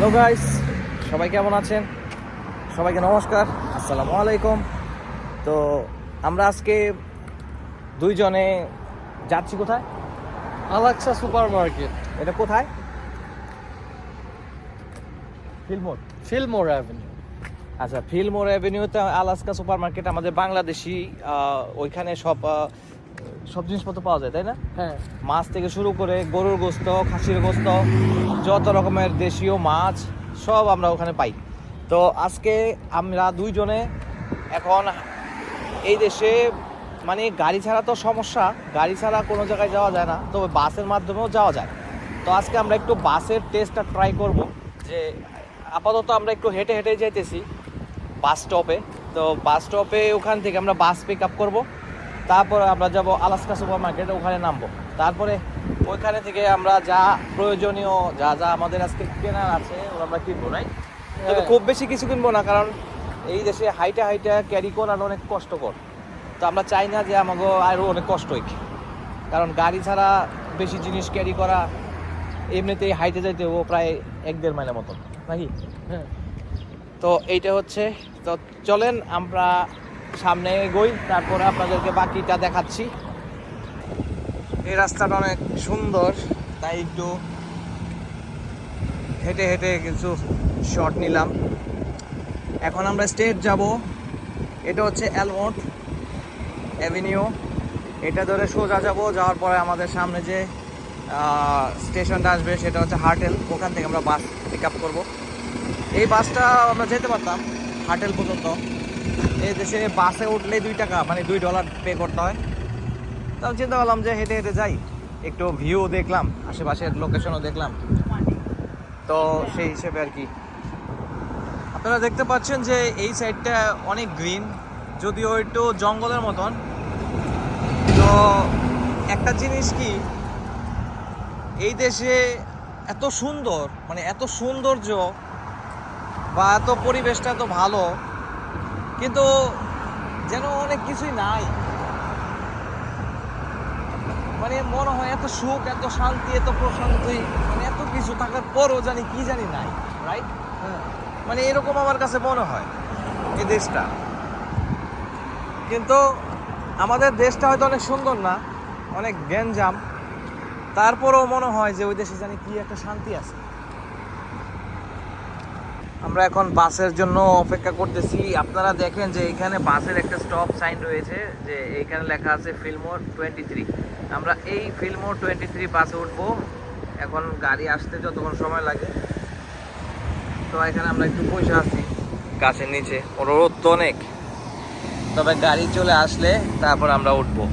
Hello guys সবাই কেমন আছেন? সবাইকে নমস্কার। আসসালামু আলাইকুম। তো আমরা আজকে দুইজনে যাচ্ছি কোথায়? আলাক্সা সুপার মার্কেট এটা কোথায়? ফিলমোর ফিলমোর অ্যাভিনিউ আচ্ছা ফিলমোর অ্যাভিনিউতে আলাস্কা সুপার মার্কেট আমাদের বাংলাদেশি ওইখানে সব সব জিনিসপত্র পাওয়া যায় তাই না? হ্যাঁ। মাছ থেকে শুরু করে গরুর গোস্ত খাসির গোস্ত যত রকমের দেশীয় মাছ সব আমরা ওখানে পাই। তো আজকে আমরা দুইজনে এখন এই দেশে মানে গাড়ি ছাড়া তো সমস্যা গাড়ি ছাড়া কোনো জায়গায় যাওয়া যায় না তবে বাসের মাধ্যমেও যাওয়া যায়। তো আজকে আমরা একটু বাসের টেস্টটা ট্রাই করব যে আপাতত আমরা একটু হেঁটে হেঁটে যাইতেছি বাস স্টপে তো বাস স্টপে ওখান থেকে আমরা বাস পিক আপ করব। তারপরে আমরা যাব আলাস্কা সুপার মার্কেট ওখানে নামবো। তারপরে ওইখানে থেকে আমরা যা প্রয়োজনীয় যা যা আমাদের আজকে কেনার আছে ওগুলো আমরা কিনবো রাইট তবে হ্যাঁ। খুব বেশি কিছু কিনবো না কারণ এই দেশে হাইটা হাইটা ক্যারি করানো অনেক কষ্টকর। তো আমরা চাই না যে আমাকে আরও অনেক কষ্ট হইক কারণ গাড়ি ছাড়া বেশি জিনিস ক্যারি করা এমনিতেই হাইটে যাইতে ও প্রায় এক দেড় মাইলের মতো নাকি? হ্যাঁ। তো এইটা হচ্ছে তো চলেন আমরা সামনে এগোই, তারপরে আপনাদেরকে বাকিটা দেখাচ্ছি। এই রাস্তাটা অনেক সুন্দর, তাই একটু হেঁটে হেঁটে কিছু শট নিলাম। এখন আমরা স্টেট যাব। এটা হচ্ছে অ্যালমোট অ্যাভিনিউ এটা ধরে সোজা যাব, যাওয়ার পরে আমাদের সামনে যে স্টেশনটা আসবে, সেটা হচ্ছে হার্টেল ওখান থেকে আমরা বাস পিক আপ করব। এই বাসটা আমরা যেতে পারতাম হাটেল পর্যন্ত। এই দেশে বাসে উঠলে দুই টাকা মানে দুই ডলার পে করতে হয়। তো আমি চিন্তা করলাম যে হেঁটে হেঁটে যাই। একটু ভিউ দেখলাম, আশেপাশের লোকেশনও দেখলাম। তো সেই হিসেবে আর কি। আপনারা দেখতে পাচ্ছেন যে এই সাইডটা অনেক গ্রিন যদিও একটু জঙ্গলের মতন। তো একটা জিনিস কি, এই দেশে এত সুন্দর মানে এত সৌন্দর্য বা এত পরিবেশটা এত ভালো কিন্তু যেন অনেক কিছুই নাই। মানে মনে হয় এত সুখ, এত শান্তি, এত প্রশান্তি মানে এত কিছু থাকার পরও জানি কি জানি নাই রাইট হ্যাঁ। মানে এরকম আমার কাছে মনে হয় এই দেশটা। কিন্তু আমাদের দেশটা হয়তো অনেক সুন্দর না, অনেক গ্যাঞ্জাম। তারপরেও মনে হয় যে ওই দেশে জানি কি একটা শান্তি আছে। আমরা এখন বাসের জন্য অপেক্ষা করতেছি। আপনারা দেখেন যে এখানে বাসের একটা স্টপ সাইন রয়েছে, যে এইখানে লেখা আছে ফিলমোর টোয়েন্টি থ্রি আমরা এই ফিলমোর টোয়েন্টি থ্রি বাসে উঠবো। এখন গাড়ি আসতে যতক্ষণ সময় লাগে। তো এখানে আমরা একটু পয়সা আছি গাছের নিচে। রোদ তো অনেক। তবে গাড়ি চলে আসলে তারপর আমরা উঠবো।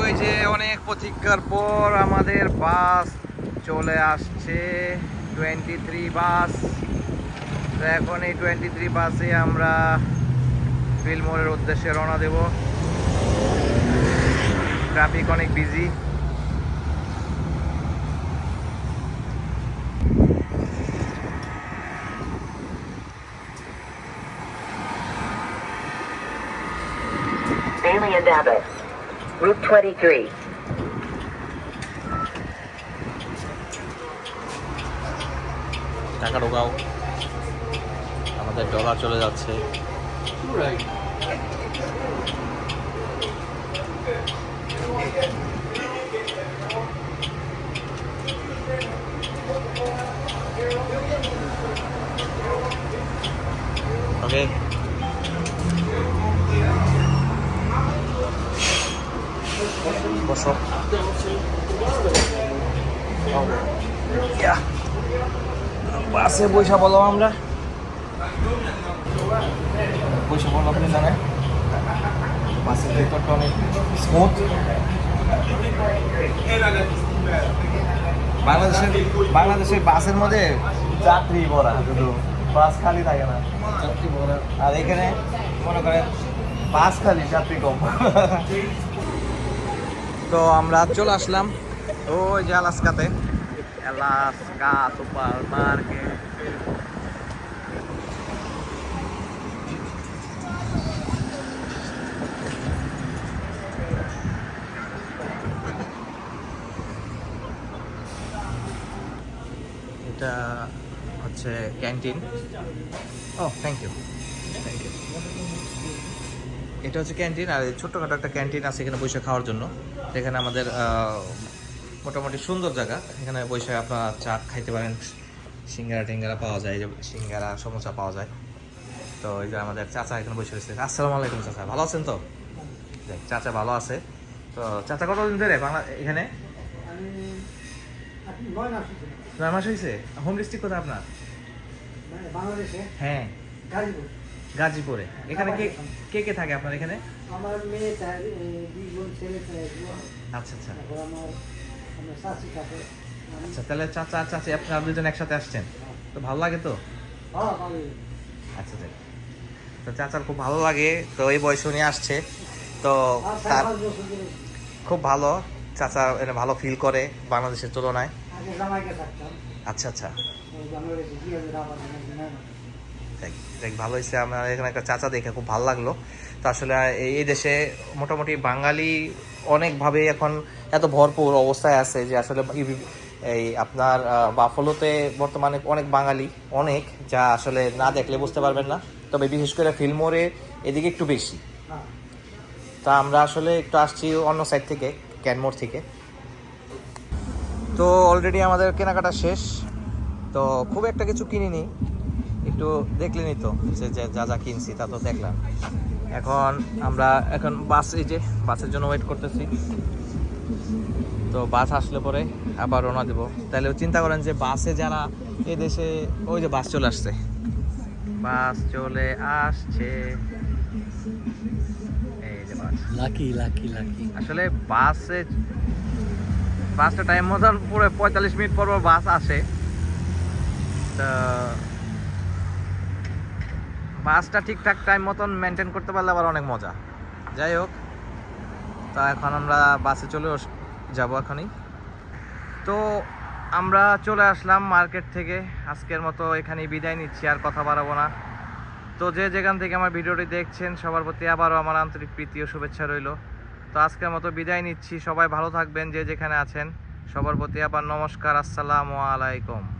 ওই যে অনেক প্রতীক্ষার পর আমাদের বাস চলে আসছে। Twenty three bus. তো এখন এই টোয়েন্টি থ্রি বাসে আমরা ফিলমোড়ের উদ্দেশ্যে রওনা দেব ট্রাফিক অনেক বিজি Bailey Abbott. Route 23. টাকা ঢোকাও আমাদের ডলার চলে যাচ্ছে। ওকে বসো বাসে বৈশা বলো আমরা। আপনি জানেন বাসের ভেতরটা অনেক স্মুথ বাংলাদেশের বাংলাদেশের বাসের মধ্যে যাত্রী ভরা শুধু বাস খালি থাকে না। যাত্রী ভরা। আর এখানে মনে করেন বাস খালি যাত্রী কম। তো আমরা চলে আসলাম ওই যে আলাস্কাতে। আলাস্কা সুপার মার্কেট এটা হচ্ছে ক্যান্টিন। ও থ্যাংক ইউ থ্যাংক ইউ এটা হচ্ছে ক্যান্টিন আর ছোট্টখাটো একটা ক্যান্টিন আছে এখানে বৈশাখ খাওয়ার জন্য। এখানে আমাদের মোটামুটি সুন্দর জায়গা। এখানে বসে আপনারা চা খাইতে পারেন। সিঙ্গারা টিঙ্গারা পাওয়া যায় সিঙ্গারা সমোসা পাওয়া যায়। তো এই যে আমাদের চাচা এখানে বসে রয়েছে। আসসালামু আলাইকুম চাচা ভালো আছেন তো? যাক, চাচা ভালো আছে। তো চাচা কতদিন ধরে বাংলা এখানে? নয় মাস হয়েছে। হোম ডিস্ট্রিক্ট কোথায় আপনার? বাংলাদেশে। হ্যাঁ। গাজীপুর। গাজীপুরে। এখানে কে কে কে থাকে আপনার এখানে? আমার মেয়ে তার দুই বোন ছেলে আচ্ছা আচ্ছা। তারপর আমার আমার শাশি থাকে। আচ্ছা তাহলে চাচা আর চাচি আপনারা দুজন একসাথে আসছেন? তো ভালো লাগে তো? হ্যাঁ আচ্ছা যাক। তো চাচার খুব ভালো লাগে তো এই বয়স উনি আসছে। তো তার খুব ভালো। চাচা এনে ভালো ফিল করে বাংলাদেশের তুলনায়। আচ্ছা আচ্ছা। দেখ দেখ ভালো হয়েছে। আমার এখানে একটা চাচা দেখে খুব ভালো লাগল। তো আসলে এই দেশে মোটামুটি বাঙালি অনেকভাবে এখন এত ভরপুর অবস্থায় আছে যে আসলে এই আপনার বাফলোতে বর্তমানে অনেক বাঙালি অনেক যা আসলে না দেখলে বুঝতে পারবেন না। তবে বিশেষ করে ফিল্মোরে এদিকে একটু বেশি। হ্যাঁ। তা আমরা আসলে একটু আসছি অন্য সাইড থেকে। ক্যানমোর থেকে। তো অলরেডি আমাদের কেনাকাটা শেষ। তো খুব একটা কিছু কিনিনি। একটু দেখলেনই তো, যে যে, যা কিনছি তা তো দেখলাম। এখন আমরা এখন বাস, এই যে বাসের জন্য ওয়েট করতেছি। তো বাস আসলে পরে আবার রওনা দেবো। তাহলে চিন্তা করেন যে বাসে যারা এ দেশে, ওই যে বাস চলে আসছে। বাস চলে আসছে। Lucky, lucky, lucky. আসলে বাসে বাসটা টাইম মতন পুরো পঁয়তাল্লিশ মিনিট পর বাস আসে। তা বাসটা ঠিকঠাক টাইম মতন মেনটেন করতে পারলে আবার অনেক মজা। যাই হোক তা এখন আমরা বাসে চলে যাব এখনই। তো আমরা চলে আসলাম মার্কেট থেকে। আজকের মতো এখানেই বিদায় নিচ্ছি আর কথা বাড়াবো না। তো যে যেখান থেকে আমার ভিডিওটি দেখছেন, সবার প্রতি আবারও আমার আন্তরিক প্রীতি ও শুভেচ্ছা রইল। তো আজকের মতো বিদায় নিচ্ছি। সবাই ভালো থাকবেন যে যেখানে আছেন। সবার প্রতি আবার নমস্কার। আসসালামু আলাইকুম।